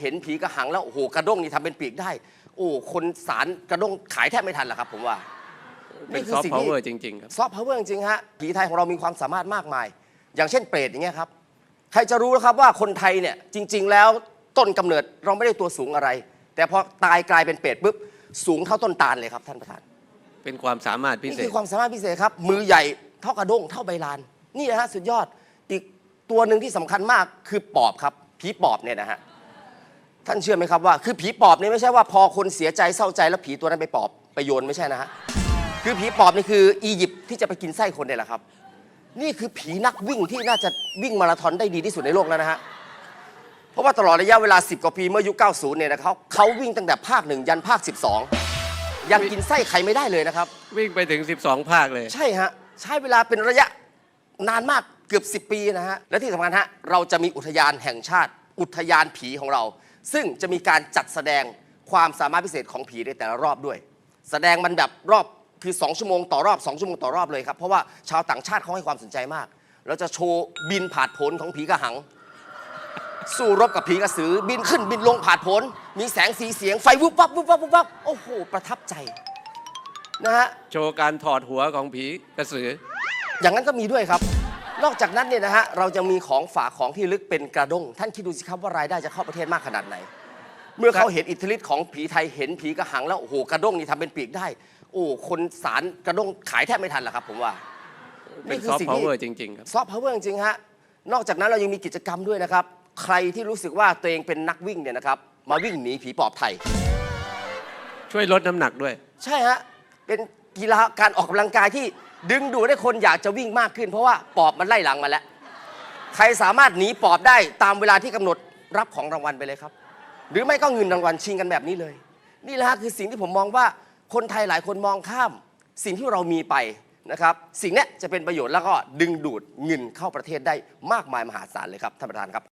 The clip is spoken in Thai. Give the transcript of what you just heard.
เห็นผีกระหังแล้วโอ้โหกระด้งนี่ทำเป็นปีกได้ โอ้คนสารกระด้งขายแทบไม่ทันละครับ ผมว่าเป็นซอฟต์พาวเวอร์จริงๆครับซอฟต์พาวเวอร์จริงๆฮะผีไทยของเรามีความสามารถมากมาย อย่างเช่นเปรตอย่างเงี้ยครับ ใครจะรู้นะครับว่าคนไทยเนี่ยจริง ๆ แล้วต้นกำเนิดเราไม่ได้ตัวสูงอะไร แต่พอตายกลายเป็นเปรตปุ๊บสูงเท่าต้นตาลเลยครับท่านประธานเป็นความสามารถพินี่เศคืษอความสามารถพิเศษครับ มือใหญ่เท่ากระด้งเท่าใบลาน นี่นะฮะสุดยอดอีกตัวหนึ่งที่สำคัญมากคือปอบครับผีปอบเนี่ยนะฮะ ท่านเชื่อไหมครับว่า คือผีปอบเนี่ยไม่ใช่ว่าพอคนเสียใจเศร้าใจแล้วผีตัวนั้นไปปอบไปโยนไม่ใช่นะฮะคือผีปอบนี่คืออียิปต์ที่จะไปกินไส้คนเนี่ยแหละครับ นี่คือผีนักวิ่งที่น่าจะวิ่งมาราธอนได้ดีที่สุดในโลกแล้วนะฮะเพราะว่าตลอดระยะเวลา 10 กว่าปีเมื่อยุค 90 เนี่ยนะครับเขาวิ่งตั้งแต่ภาคหนึ่งยันภาค 12 ยังกินไส้ใครไม่ได้เลยนะครับ วิ่งไปถึง 12 ภาคเลย ใช่ฮะใช้เวลาเป็นระยะนานมากเกือบ 10 ปีนะฮะและที่สำคัญฮะเราจะมีอุทยานแห่งชาติ อุทยานผีของเรา ซึ่งจะมีการจัดแสดงความสามารถพิเศษของผีในแต่ละรอบด้วย แสดงมันแบบรอบคือ 2 ชั่วโมงต่อรอบ 2 ชั่วโมงต่อรอบเลยครับ เพราะว่าชาวต่างชาติเขาให้ความสนใจมาก เราจะโชว์บินผาดโผนของผีกระหัง สู้รบกับผีกระสือ บินขึ้นบินลงผาดโผนมีแสงสีเสียงไฟวุบวับวุบวับวุบวับโอ้โห ประทับใจนะฮะ โชว์การถอดหัวของผีกระสือ อย่างนั้นก็มีด้วยครับ นอกจากนั้นเนี่ยนะฮะเราจะมีของฝากของที่ลึกเป็นกระด้ง ท่านคิดดูสิครับว่ารายได้จะเข้าประเทศมากขนาดไหน เมื่อเขาเห็นอิทธิฤทธิ์ของผีไทยเห็นผีกระหังแล้วโอ้โหกระด้งนี่ทำเป็นปีกได้ โอ้คนสารกระด้งขายแทบไม่ทันละครับ ผมว่าเป็นนี่คือซอฟสิ่ต์งพาวที่เวอร์จริงๆครับซอฟต์พาวเวอร์จริงๆฮะนอกจากนั้นเรายังมีกิจกรรมด้วยนะครับ ใครที่รู้สึกว่าตัวเองเป็นนักวิ่งเนี่ยนะครับมาวิ่งหนีผีปอบไทย ช่วยลดน้ำหนักด้วย ใช่ฮะเป็น กีฬาการออกกำลังกายที่ดึงดูดให้คนอยากจะวิ่งมากขึ้น เพราะว่าปอบมันไล่หลังมาแล้ว ใครสามารถหนีปอบได้ตามเวลาที่กำหนดรับของรางวัลไปเลยครับ หรือไม่ก็เงินรางวัลชิงกันแบบนี้เลย นี่แหละฮะคือสิ่งที่ผมมองว่าคนไทยหลายคนมองข้าม สิ่งที่เรามีไปนะครับ สิ่งเนี้ยจะเป็นประโยชน์แล้วก็ดึงดูดเงินเข้าประเทศได้มากมายมหาศาลเลยครับท่านประธานครับ